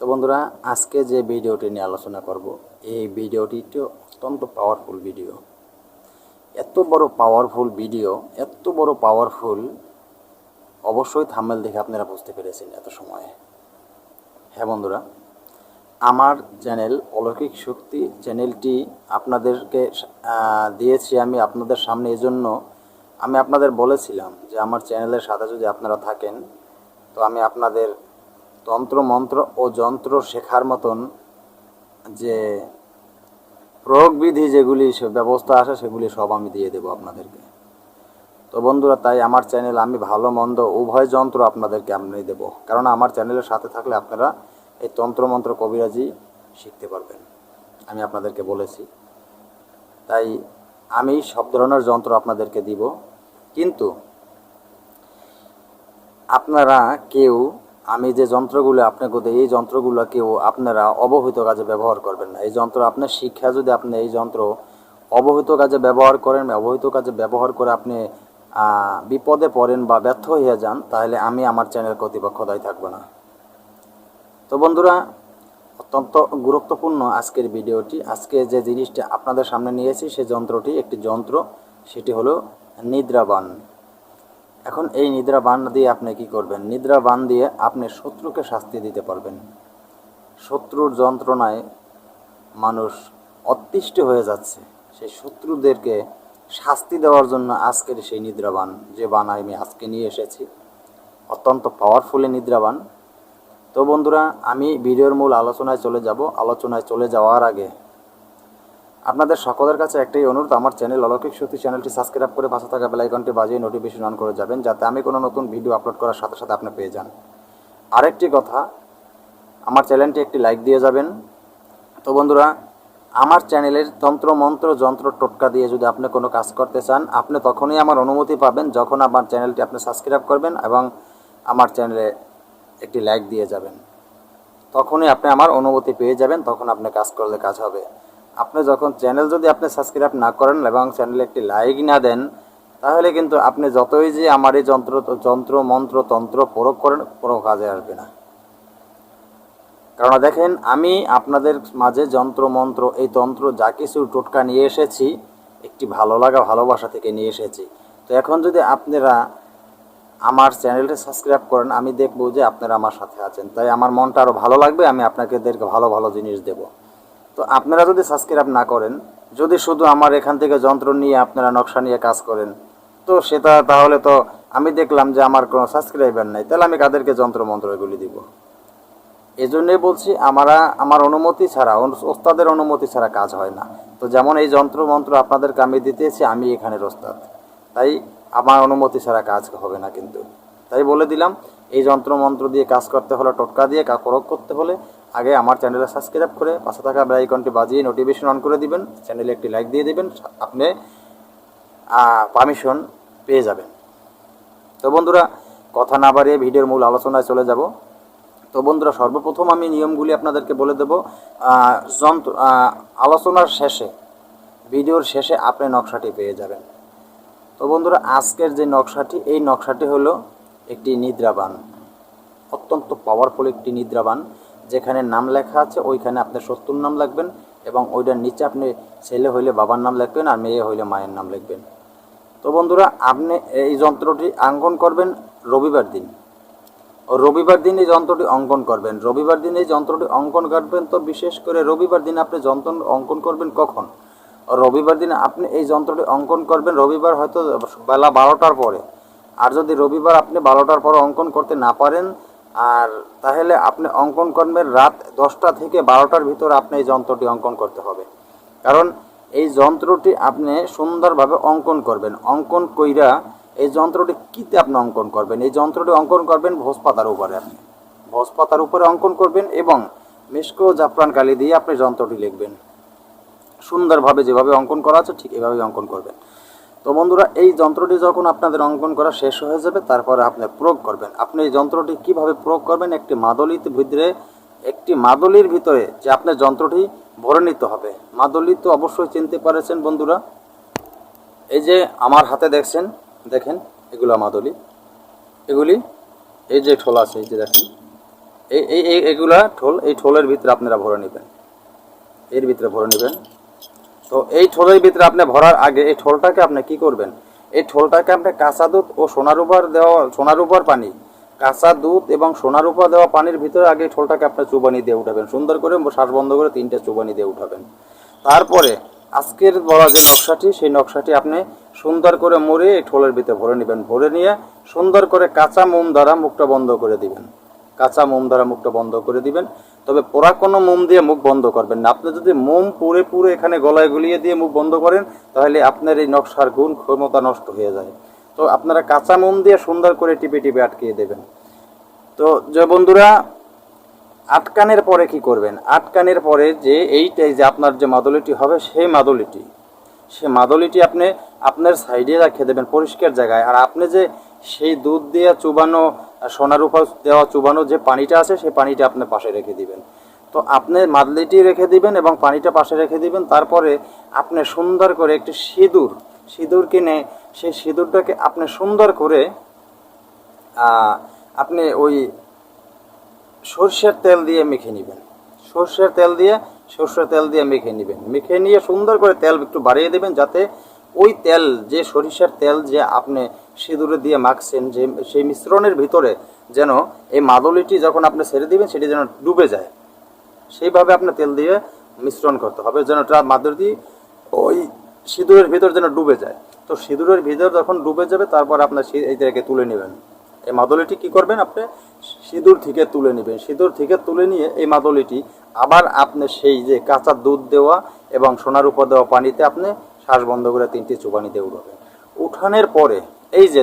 তো বন্ধুরা, আজকে যে ভিডিওটি নিয়ে আলোচনা করব, এই ভিডিওটি অত্যন্ত পাওয়ারফুল ভিডিও এত বড় পাওয়ারফুল ভিডিও এত বড় পাওয়ারফুল অবশ্যই থাম্বেল দেখে আপনারা বুঝতে পেরেছেন এত সময়ে। হ্যাঁ বন্ধুরা, আমার চ্যানেল অলৌকিক শক্তি চ্যানেলটি আপনাদেরকে দিয়েছি আমি আপনাদের সামনে এই জন্য আমি আপনাদের বলেছিলাম যে আমার চ্যানেলের সাথে যদি আপনারা থাকেন, তো আমি আপনাদের তন্ত্র মন্ত্র ও যন্ত্র শেখার মতন যে প্রয়োগবিধি যেগুলি ব্যবস্থা আছে সেগুলি সব আমি দিয়ে দেবো আপনাদেরকে। তো বন্ধুরা, তাই আমার চ্যানেল আমি ভালো মন্দ উভয় যন্ত্র আপনাদেরকে আমি দেব। কারণ আমার চ্যানেলের সাথে থাকলে আপনারা এই তন্ত্রমন্ত্র কবিরাজি শিখতে পারবেন, আমি আপনাদেরকে বলেছি। তাই আমি সব ধরনের যন্ত্র আপনাদেরকে দিব। কিন্তু আপনারা কেউ আমি যে যন্ত্রগুলো আপনাকে দিই, এই যন্ত্রগুলো কেউ আপনারা অবহিত কাজে ব্যবহার করবেন না। এই যন্ত্র আপনার শিক্ষা যদি আপনি এই যন্ত্র অবহিত কাজে ব্যবহার করেন অবহিত কাজে ব্যবহার করে আপনি বিপদে পড়েন বা ব্যর্থ হয়ে যান, তাহলে আমি আমার চ্যানেল কর্তৃপক্ষ দায়ী থাকব না। তো বন্ধুরা, অত্যন্ত গুরুত্বপূর্ণ আজকের ভিডিওটি। আজকে যে জিনিসটা আপনাদের সামনে নিয়েছি সেই যন্ত্রটি একটি যন্ত্র, সেটি হলো নিদ্রাবান এখন এই নিদ্রা বান দিয়ে আপনি কি করবেন? নিদ্রা বান দিয়ে আপনি শত্রুকে শাস্তি দিতে পারবেন। শত্রুর যন্ত্রণায় মানুষ অতিষ্ঠ হয়ে যাচ্ছে। সেই শত্রুদেরকে শাস্তি দেওয়ার জন্য আজকের সেই নিদ্রাবান যে বান আমি আজকে নিয়ে এসেছি, অত্যন্ত পাওয়ারফুলি নিদ্রাবান তো বন্ধুরা, আমি ভিডিওর মূল আলোচনায় চলে যাব। আলোচনায় চলে যাওয়ার আগে আপনাদের সকলের কাছে একটাই অনুরোধ, আমার চ্যানেল অলৌকিক শক্তি চ্যানেলটি সাবস্ক্রাইব করে পাশে থাকা বেলাইকনটি বাজিয়ে নোটিফিকেশন অন করে যাবেন, যাতে আমি কোনো নতুন ভিডিও আপলোড করার সাথে সাথে আপনি পেয়ে যান। আরেকটি কথা, আমার চ্যানেলটি একটি লাইক দিয়ে যাবেন। তো বন্ধুরা, আমার চ্যানেলের তন্ত্র, মন্ত্র, যন্ত্র, টোটকা দিয়ে যদি আপনি কোনো কাজ করতে চান, আপনি তখনই আমার অনুমতি পাবেন যখন আমার চ্যানেলটি আপনি সাবস্ক্রাইব করবেন এবং আমার চ্যানেলে একটি লাইক দিয়ে যাবেন। তখনই আপনি আমার অনুমতি পেয়ে যাবেন, তখন আপনি কাজ করলে কাজ হবে। আপনি যখন চ্যানেল যদি আপনি সাবস্ক্রাইব না করেন এবং চ্যানেলে একটি লাইক না দেন, তাহলে কিন্তু আপনি যতই যে আমার এই যন্ত্র যন্ত্র, মন্ত্র, তন্ত্র প্রয়োগ করেন, কোনো কাজে আসবে না। কারণ দেখেন, আমি আপনাদের মাঝে যন্ত্র, মন্ত্র, এই তন্ত্র যা কিছু টোটকা নিয়ে এসেছি, একটি ভালো লাগা, ভালোবাসা থেকে নিয়ে এসেছি। তো এখন যদি আপনারা আমার চ্যানেলটা সাবস্ক্রাইব করেন, আমি দেখব যে আপনারা আমার সাথে আছেন। তাই আমার মনটা আরও ভালো লাগবে, আমি আপনাদেরকে ভালো ভালো জিনিস দেব। তো আপনারা যদি সাবস্ক্রাইব না করেন, যদি শুধু আমার এখান থেকে যন্ত্র নিয়ে আপনারা নকশা নিয়ে কাজ করেন, তো সেটা তাহলে তো আমি দেখলাম যে আমার কোনো সাবস্ক্রাইবার নাই। তাহলে আমি কাদেরকে যন্ত্র মন্ত্র এগুলি দিব? এই জন্যই বলছি, আমরা, আমার অনুমতি ছাড়া ওস্তাদের অনুমতি ছাড়া কাজ হয় না। তো যেমন এই যন্ত্র মন্ত্র আপনাদেরকে আমি দিতেছি, আমি এখানের ওস্তাদ। তাই আমার অনুমতি ছাড়া কাজ হবে না কিন্তু। তাই বলে দিলাম, এই যন্ত্র মন্ত্র দিয়ে কাজ করতে হলে, টোটকা দিয়ে কা প্রয়োগ করতে হলে আগে আমার চ্যানেলে সাবস্ক্রাইব করে পাশে থাকা বেলাইকনটি বাজিয়ে নোটিফিকেশন অন করে দিবেন। চ্যানেলে একটি লাইক দিয়ে দিবেন আপনি পারমিশন পেয়ে যাবেন। তো বন্ধুরা, কথা না বাড়িয়ে ভিডিওর মূল আলোচনায় চলে যাব। তো বন্ধুরা, সর্বপ্রথম আমি নিয়মগুলি আপনাদেরকে বলে দেব। যন্ত্র আলোচনার শেষে, ভিডিওর শেষে আপনি নকশাটি পেয়ে যাবেন। তো বন্ধুরা, আজকের যে নকশাটি, এই নকশাটি হলো একটি নিদ্রাবান অত্যন্ত পাওয়ারফুল একটি নিদ্রাবান যেখানে নাম লেখা আছে, ওইখানে আপনার শত্রুর নাম লাগবেন এবং ওইটার নিচে আপনি ছেলে হইলে বাবার নাম লিখবেন আর মেয়ে হইলে মায়ের নাম লিখবেন। তো বন্ধুরা, আপনি এই যন্ত্রটি অঙ্কন করবেন রবিবার দিন। ও রবিবার দিন এই যন্ত্রটি অঙ্কন করবেন। রবিবার দিন এই যন্ত্রটি অঙ্কন করবেন তো বিশেষ করে রবিবার দিন আপনি যন্ত্র অঙ্কন করবেন কখন? রবিবার দিন আপনি এই যন্ত্রটি অঙ্কন করবেন, রবিবার হয়তো বেলা বারোটার পরে। আর যদি রবিবার আপনি বারোটার পরে অঙ্কন করতে না পারেন আর তাহলে আপনি অঙ্কন করবেন রাত দশটা থেকে বারোটার ভিতরে আপনি এই যন্ত্রটি অঙ্কন করতে হবে। কারণ এই যন্ত্রটি আপনি সুন্দরভাবে অঙ্কন করবেন। অঙ্কন কইরা এই যন্ত্রটি কীতে আপনি অঙ্কন করবেন? এই যন্ত্রটি অঙ্কন করবেন ভোজ পাতার উপরে আপনি। ভোজ পাতার উপরে অঙ্কন করবেন এবং মিষ্ক জাফরান কালি দিয়ে আপনি যন্ত্রটি লিখবেন। সুন্দরভাবে যেভাবে অঙ্কন করা আছে ঠিক এভাবেই অঙ্কন করবেন। তো বন্ধুরা, এই যন্ত্রটি যখন আপনাদের অঙ্কন করা শেষ হয়ে যাবে, তারপরে আপনি প্রয়োগ করবেন। আপনি এই যন্ত্রটি কীভাবে প্রয়োগ করবেন? একটি মাদলিতে ভিতরে, একটি মাদলির ভিতরে যে আপনার যন্ত্রটি ভরে নিতে হবে। মাদলি তো অবশ্যই চিনতে পারেছেন বন্ধুরা। এই যে আমার হাতে দেখছেন, দেখেন, এগুলো মাদলি। এগুলি, এই যে ঠোল আছে, এই যে দেখেন। এই এই, এগুলা ঠোল, এই ঠোলের ভিতরে আপনারা ভরে নেবেন। এর ভিতরে ভরে নেবেন। তো এই ঠোলের ভিতরে আপনি ভরার আগে এই ঠোলটাকে আপনি কি করবেন? এই ঠোলটাকে আপনি কাঁচা দুধ ও সোনার উপর দেওয়া, সোনার উপর পানি, কাঁচা দুধ এবং সোনার উপর দেওয়া পানির ভিতরে আগে ঠোলটাকে আপনি চুবানি দিয়ে উঠাবেন। সুন্দর করে শ্বাস বন্ধ করে তিনটে চুবানি দিয়ে উঠাবেন। তারপরে আজকের বলা যে নকশাটি, সেই নকশাটি আপনি সুন্দর করে মুড়ে এই ঠোলের ভিতরে ভরে নেবেন। ভরে নিয়ে সুন্দর করে কাঁচা মোম দ্বারা মুখটা বন্ধ করে দিবেন। কাঁচা মোম দ্বারা মুখটা বন্ধ করে দিবেন। তবে পোড়া কোনো মোম দিয়ে মুখ বন্ধ করবেন না। আপনি যদি মোম পুরে পুরে এখানে গলায় গুলিয়ে দিয়ে মুখ বন্ধ করেন, তাহলে আপনার এই নকশার গুণ, ক্ষমতা নষ্ট হয়ে যায়। তো আপনারা কাঁচা মোম দিয়ে সুন্দর করে টিপে টিপে আটকিয়ে দেবেন। তো যে বন্ধুরা, আটকানের পরে কি করবেন? আটকানের পরে যে এইটাই যে আপনার যে মাদলিটি হবে, সেই মাদলিটি। সে মাদলিটি আপনি আপনার সাইডে রেখে দেবেন পরিষ্কার জায়গায়। আর আপনি যে সেই দুধ দিয়ে চুবানো সোনার উপর দেওয়া চুবানো যে পানিটা আছে, সেই পানিটা আপনি পাশে রেখে দিবেন। তো আপনি মাদলিটি রেখে দিবেন এবং পানিটা পাশে রেখে দিবেন। তারপরে আপনি সুন্দর করে একটি সিঁদুর সিঁদুর কিনে সেই সিঁদুরটাকে আপনি সুন্দর করে আপনি ওই সর্ষের তেল দিয়ে মেখে নেবেন। সর্ষের তেল দিয়ে, সর্ষের তেল দিয়ে মেখে নেবেন। মেখে নিয়ে সুন্দর করে তেল একটু বাড়িয়ে দেবেন যাতে ওই তেল, যে সরিষার তেল যে আপনি সিঁদুরে দিয়ে মাখছেন, যে সেই মিশ্রণের ভিতরে যেন এই মাদলিটি যখন আপনি ছেড়ে দিবেন, সেটি যেন ডুবে যায়। সেইভাবে আপনার তেল দিয়ে মিশ্রণ করতে হবে, যেন মাদুরি ওই সিঁদুরের ভিতর যেন ডুবে যায়। তো সিঁদুরের ভিতর যখন ডুবে যাবে, তারপর আপনার এইটাকে তুলে নেবেন। এই মাদলিটি কি করবেন আপনি? সিঁদুর থেকে তুলে নেবেন। সিঁদুর থেকে তুলে নিয়ে এই মাদলিটি আবার আপনি সেই যে কাঁচা দুধ দেওয়া এবং সোনার উপর দেওয়া পানিতে আপনি শ্বাস বন্ধ করে তিনটি চুবানি দিয়ে উঠাবেন। উঠানের পরে এই যে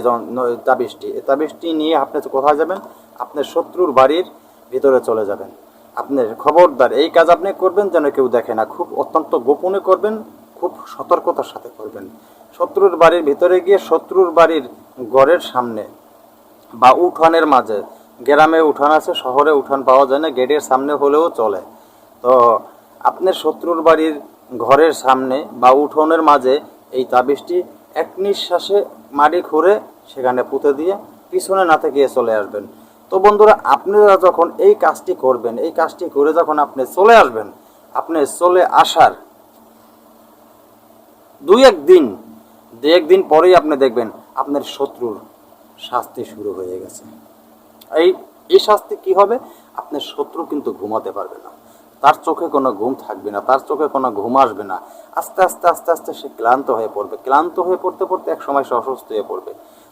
তাবিজটি, এই তাবিজটি নিয়ে আপনি কোথায় যাবেন? আপনার শত্রুর বাড়ির ভিতরে চলে যাবেন। আপনার খবরদার, এই কাজ আপনি করবেন যেন কেউ দেখে না। খুব অত্যন্ত গোপনে করবেন, খুব সতর্কতার সাথে করবেন। শত্রুর বাড়ির ভিতরে গিয়ে শত্রুর বাড়ির ঘরের সামনে বা উঠানের মাঝে, গ্রামে উঠান আছে, শহরে উঠান পাওয়া যায় না, গেটের সামনে হলেও চলে। তো আপনার শত্রুর বাড়ির ঘরের সামনে বা উঠোনের মাঝে এই তাবিজটি এক নিঃশ্বাসে মাটি খুঁড়ে সেখানে পুঁতে দিয়ে পিছনে না থেকে চলে আসবেন। তো বন্ধুরা, আপনারা যখন এই কাজটি করবেন, এই কাজটি করে যখন আপনি চলে আসবেন, আপনি চলে আসার দুই এক দিন দুই এক দিন পরেই আপনি দেখবেন আপনার শত্রুর শাস্তি শুরু হয়ে গেছে। এই এই শাস্তি কি হবে? আপনার শত্রু কিন্তু ঘুমাতে পারবে না। তার চোখে কোনো ঘুম থাকবে না, তার চোখে কোনো ঘুম আসবে না। আস্তে আস্তে আস্তে আস্তে সে ক্লান্ত হয়ে পড়বে। ক্লান্ত হয়ে পড়তে পড়তে এক সময় সে অসুস্থ হয়ে পড়বে।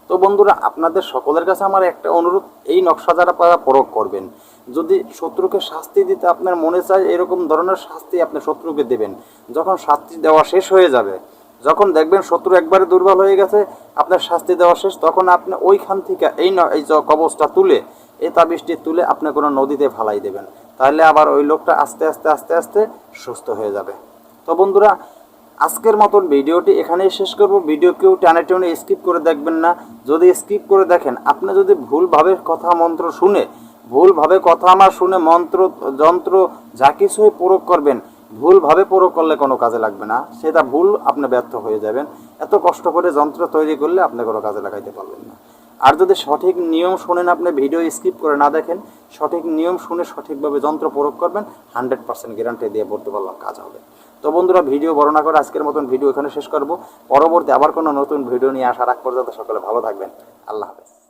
তো বন্ধুরা, আপনাদের সকলের কাছে আমার একটা অনুরোধ, এই নকশা যারা আপনারা প্রয়োগ করবেন, যদি শত্রুকে শাস্তি দিতে আপনার মনে চায়, এরকম ধরনের শাস্তি আপনি শত্রুকে দেবেন। যখন শাস্তি দেওয়া শেষ হয়ে যাবে, যখন দেখবেন শত্রু একবারে দুর্বল হয়ে গেছে, আপনার শাস্তি দেওয়া শেষ, তখন আপনি ওইখান থেকে এই এই কবচটা তুলে, এই তাবিজটি তুলে আপনি কোনো নদীতে ফালাই দেবেন। তাহলে আবার ওই লোকটা আস্তে আস্তে আস্তে আস্তে সুস্থ হয়ে যাবে। তো বন্ধুরা, আজকের মতন ভিডিওটি এখানেই শেষ করব। ভিডিও কেউ টানে টেনে স্কিপ করে দেখবেন না। যদি স্কিপ করে দেখেন, আপনি যদি ভুলভাবে কথা মন্ত্র শুনে, ভুলভাবে কথা আমার শুনে মন্ত্র, যন্ত্র যা কিছুই প্রয়োগ করবেন, ভুলভাবে প্রয়োগ করলে কোনো কাজে লাগবে না। সেটা ভুল, আপনি ব্যর্থ হয়ে যাবেন। এত কষ্ট করে যন্ত্র তৈরি করলে আপনি কোনো কাজে লাগাইতে পারবেন না। আর যদি সঠিক নিয়ম শুনেন আপনি, ভিডিও স্কিপ করে না দেখেন, সঠিক নিয়ম শুনে সঠিকভাবে যন্ত্র প্রয়োগ করবেন, হান্ড্রেড পার্সেন্ট গ্যারান্টি দিয়ে বলতে পারলাম কাজ হবে তো বন্ধুরা, ভিডিও বর্ণনা করে আজকের মতন ভিডিও এখানে শেষ করব। পরবর্তী আবার কোনো নতুন ভিডিও নিয়ে আসার আগ পর্যন্ত সকলে ভালো থাকবেন। আল্লাহ হাফেজ।